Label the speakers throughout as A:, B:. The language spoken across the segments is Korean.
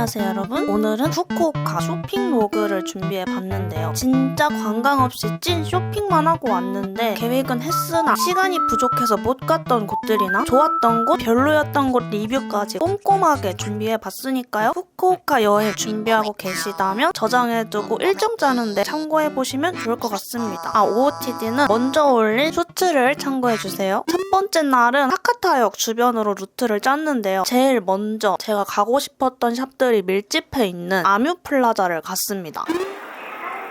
A: 안녕하세요 여러분. 오늘은 후쿠오카 쇼핑 로그를 준비해 봤는데요. 진짜 관광 없이 찐 쇼핑만 하고 왔는데 계획은 했으나 시간이 부족해서 못 갔던 곳들이나 좋았던 곳 별로였던 곳 리뷰까지 꼼꼼하게 준비해 봤으니까요. 후쿠오카 여행 준비하고 계시다면 저장해두고 일정 짜는데 참고해 보시면 좋을 것 같습니다. 아 OOTD는 먼저 올린 쇼츠를 참고해 주세요. 첫 번째 날은 하카타역 주변으로 루트를 짰는데요. 제일 먼저 제가 가고 싶었던 샵들 이 밀집해 있는 아뮤 플라자를 갔습니다.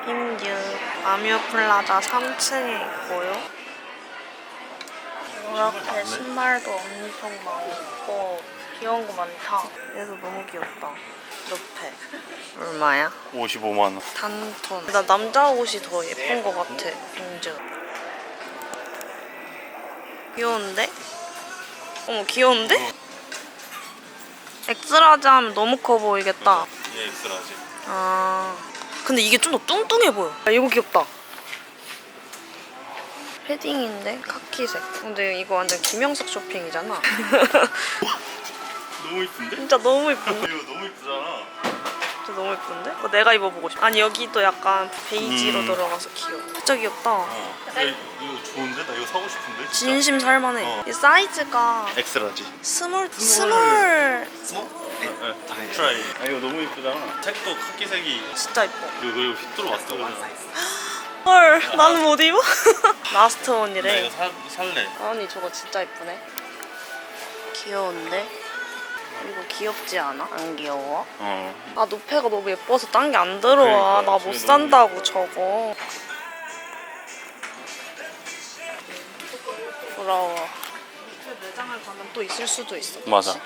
A: 힘듀 아뮤 플라자 3층에 있고요. 이렇게 신발도 엄청 많고 귀여운 거 많다. 얘도 너무 귀엽다. 루페. 얼마야?
B: 55만 원.
A: 단톤. 나 남자 옷이 더 예쁜 것 같아. 힘듀. 귀여운데? 어머 귀여운데? 엑스라지 하면 너무 커 보이겠다.
B: 얘 엑스라지.
A: 아. 근데 이게 좀 더 뚱뚱해 보여. 야, 이거 귀엽다. 패딩인데 카키색. 근데 이거 완전 김영석 쇼핑이잖아.
B: 너무 이쁜데?
A: 진짜 너무 예쁜데?
B: 이거 너무 이쁘잖아.
A: 진짜 너무 예쁜데? 이거 내가 입어보고 싶어. 아니 여기도 약간 베이지로
B: 음.
A: 들어가서 귀여워. 진짜 귀엽다.
B: 어. 야, 이- 이거 좋은데? 나 이거 사고 싶은데? 진짜?
A: 진심 살만해.
B: 어.
A: 이 사이즈가
B: 엑스라지.
A: 스몰 스몰
B: 네, 트라이. 아 이거 너무 이쁘잖아. 색도 카키색이
A: 진짜 예뻐.
B: 이거 그리고 핏 들어왔어. 그냥.
A: 헐, 나는 못 입어? 라스트
B: 나
A: 원이래.
B: 이거 사, 살래.
A: 아니 저거 진짜 예쁘네. 귀여운데? 이거 귀엽지 않아? 안 귀여워?
B: 어.
A: 아 노페가 너무 예뻐서 딴 게 안 들어와.
B: 그러니까,
A: 나 못
B: 저게 너무
A: 산다고 저거. 부러워. 매장을 가면 또 있을 수도 있어.
B: 맞아.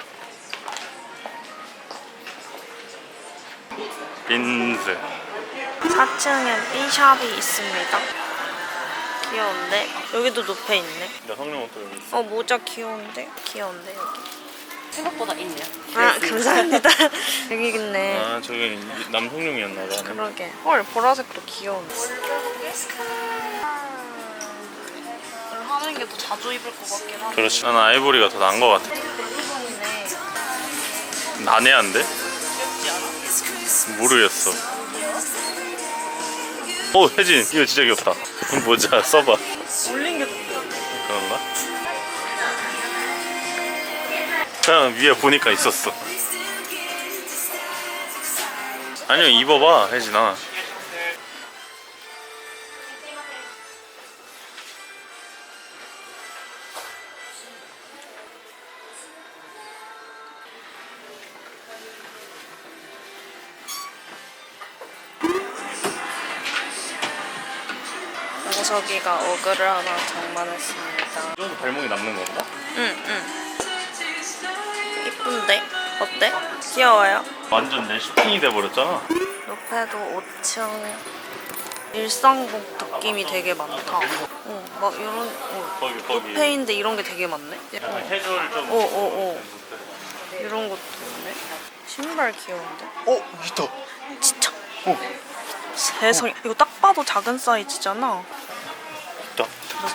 B: 빈즈.
A: 4층엔 B샵이 있습니다. 귀여운데? 여기도 노페 있네.
B: 나 성령 옷도 여기 있어.
A: 어 모자 귀여운데? 귀여운데 여기.
C: 생각보다 있네요.
A: 아 감사합니다. 여기 있네.
B: 아 저게 남성용이었나 봐.
A: 그러게. 헐 보라색도 귀여운데. 하는 게 더 자주 입을 것 같긴 하네.
B: 그렇지. 난 아이보리가 더 나은 것 같아.
A: 대리건이네.
B: 난해한데?
A: 귀엽지 않아?
B: 모르겠어. 오 혜진 이거 진짜 귀엽다. 모자 써봐.
A: 올린 게 더 귀여운데.
B: 그런가? 그냥 위에 보니까 있었어. 아니요 입어봐 혜진아.
A: 몽석이가 어그를 하나 장만했습니다.
B: 이 정도 발목이 남는 건가?
A: 응, 응. 이쁜데? 어때? 귀여워요?
B: 완전 내 슈팅이 돼버렸잖아.
A: 옆에도 5층 일상복 느낌이 되게 많다. 어, 막 이런 어.
B: 거기 거기.
A: 페인데 이런 게 되게 많네.
B: 약간 캐주얼 좀.
A: 오, 오, 오. 이런 것도 있네. 신발 귀여운데?
B: 어 있다.
A: 진짜?
B: 어
A: 세상에. 이거 딱 봐도 작은 사이즈잖아.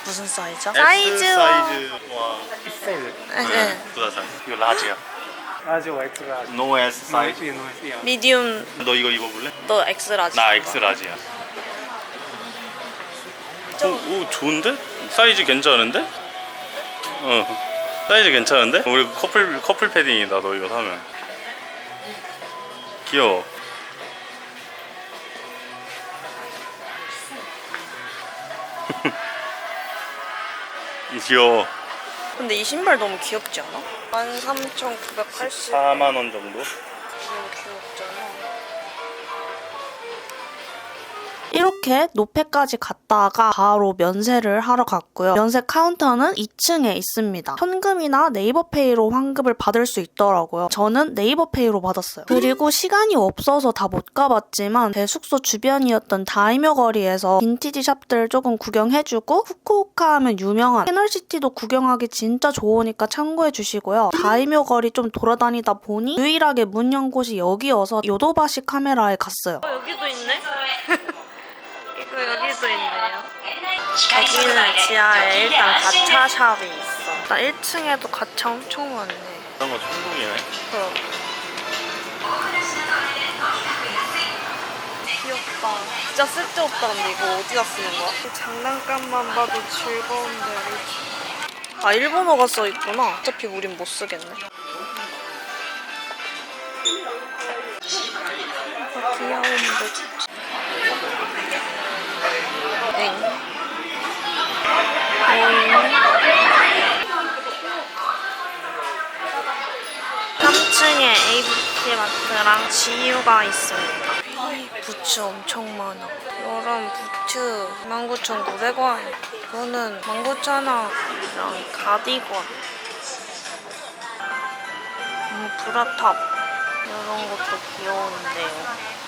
A: 무슨, 사이즈야?
B: S 사이즈와
A: 네, 네.
B: 부다산. 이거 라지야.
D: 라지 화이트 라지
B: No S 사이즈.
D: 노이즈 노이즈 야
A: 미디움,
B: 너 이거 입어볼래?
A: 너 엑스라지.
B: 나 X 라지야. 오, 오 좋은데? 사이즈 괜찮은데? 어 사이즈 괜찮은데? 우리 커플 커플 패딩이다 너 이거 사면 귀여워 귀여워
A: 근데 이 신발 너무 귀엽지 않아? 13,980.
B: 4만 원 정도?
A: 너무 귀엽잖 이렇게 노페까지 갔다가 바로 면세를 하러 갔고요. 면세 카운터는 2층에 있습니다. 현금이나 네이버페이로 환급을 받을 수 있더라고요. 저는 네이버페이로 받았어요. 그리고 시간이 없어서 다 못 가봤지만 제 숙소 주변이었던 다이묘 거리에서 빈티지 샵들 조금 구경해주고 후쿠오카 하면 유명한 캐널시티도 구경하기 진짜 좋으니까 참고해 주시고요. 다이묘 거리 좀 돌아다니다 보니 유일하게 문 연 곳이 여기여서 요도바시 카메라에 갔어요. 여기도 있네요. 여기는 지하에 일단 가차 샵이 있어. 나 1층에도 가차 엄청 많네.
B: 그런 거 천국이네.
A: 귀엽다. 진짜 쓸데없다 근데 이거 어디다 쓰는 거야? 이 장난감만 봐도 즐거운데 알지? 아 일본어가 써 있구나. 어차피 우린 못 쓰겠네. 귀여운 듯. 3층에 ABC 마트랑 지유가 있습니다. 부츠 엄청 많아. 여름 부츠 19,900원. 이거는 19,000원이랑 가디건. 음, 브라탑. 이런 것도 귀여운데요.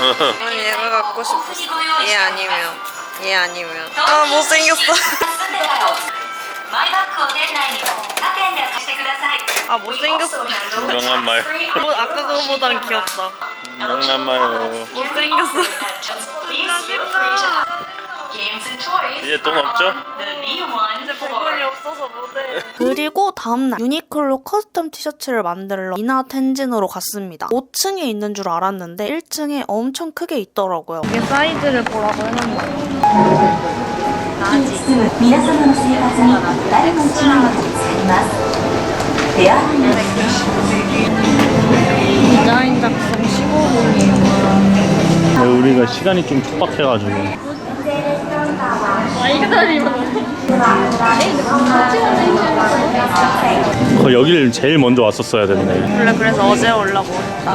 A: 오늘 얘가 갖고 싶었어. 얘 아니면 얘 아니면 아 못생겼어. 아 못생겼어.
B: 공정한 말.
A: 뭐 아까 그거보다는 귀엽다.
B: 공정한 말.
A: 못생겼어.
E: 아, 나 싫다.
B: 이제 돈 없죠?
A: 그리고 다음날 유니클로 커스텀 티셔츠를 만들러 이나 텐진으로 갔습니다. 5층에 있는 줄 알았는데 1층에 엄청 크게 있더라고요. 이게 사이즈를 보라고 해놓은 디자인 작품 15분이에요.
B: 우리가 시간이 좀 촉박해가지고. 거 여기를 제일 먼저 왔었어야 됐네.
A: 원래 그래서 어제 오려고 했다가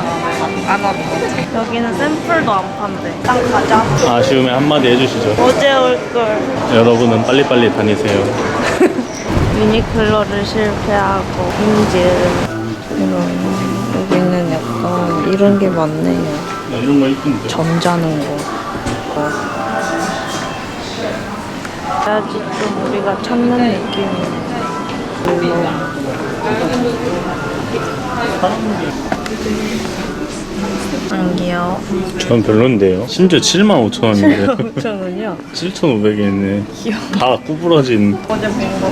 A: 안 왔다. 여기는 샘플도 안 판대. 일단 가자.
B: 아쉬움에 한마디 해주시죠.
A: 어제 올걸.
B: 여러분은 빨리빨리 다니세요.
A: 유니클로를 실패하고 인질 이런 여기는 약간 이런 게 많네요.
B: 이런 거 이쁜데.
A: 점잖은 거. 좀 우리가 찾는 느낌이. 안 귀여워.
B: 전 별론데요. 심지어 7만 5천 원인데.
A: 5천 원이야?
B: 7,500에 다 구부러진.
A: 어제 본 거.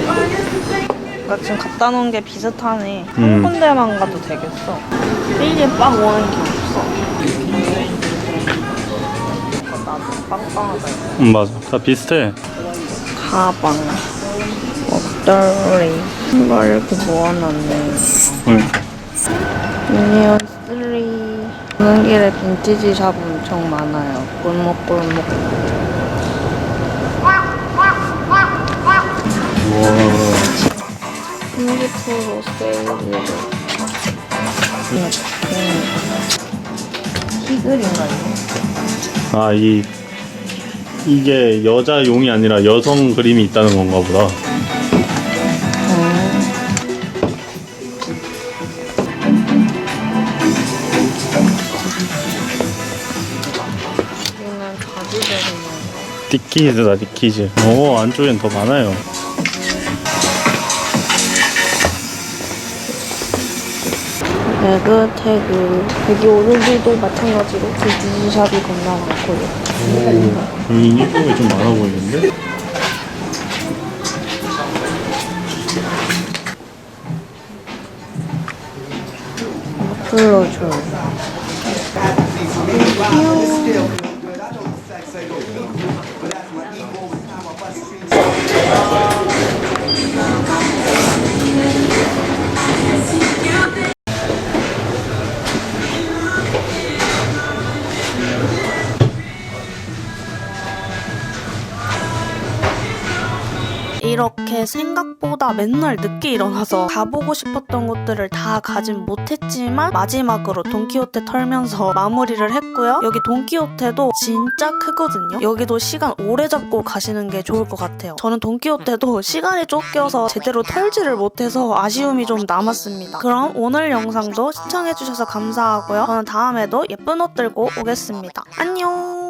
A: 나 지금 갖다 놓은 게 비슷하네.
B: 음.
A: 한 군데만 가도 되겠어. 일일이 빵 오는 게 없어. 나도 빵빵하다. 이거.
B: 음, 맞아. 다 비슷해.
A: 가방, 목도리, 신발 이렇게 모아놨네.
B: 응.
A: 미니언 3. 오는 길에 빈티지 샵 엄청 많아요. 골목골목.
B: 우와.
A: 30% 세일이고. 이렇게. 티글인가 이거?
B: 아, 이, 이게 여자용이 아니라 여성 그림이 있다는 건가 보다.
A: 여기는 가지들이 뭔가.
B: 디키즈다, 디키즈. 오, 안쪽엔 더 많아요.
A: 배그 태그. 여기 오는 길도 마찬가지로 빈티지 샵이 겁나 많고요.
B: 오, 여기 유니폼이 좀 많아 보이는데?
A: 불러줘. 이렇게
F: 제 생각보다 맨날 늦게 일어나서 가보고 싶었던 곳들을 다 가진 못했지만 마지막으로 돈키호테 털면서 마무리를 했고요. 여기 돈키호테도 진짜 크거든요. 여기도 시간 오래 잡고 가시는 게 좋을 것 같아요. 저는 돈키호테도 시간이 쫓겨서 제대로 털지를 못해서 아쉬움이 좀 남았습니다. 그럼 오늘 영상도 시청해주셔서 감사하고요. 저는 다음에도 예쁜 옷 들고 오겠습니다. 안녕!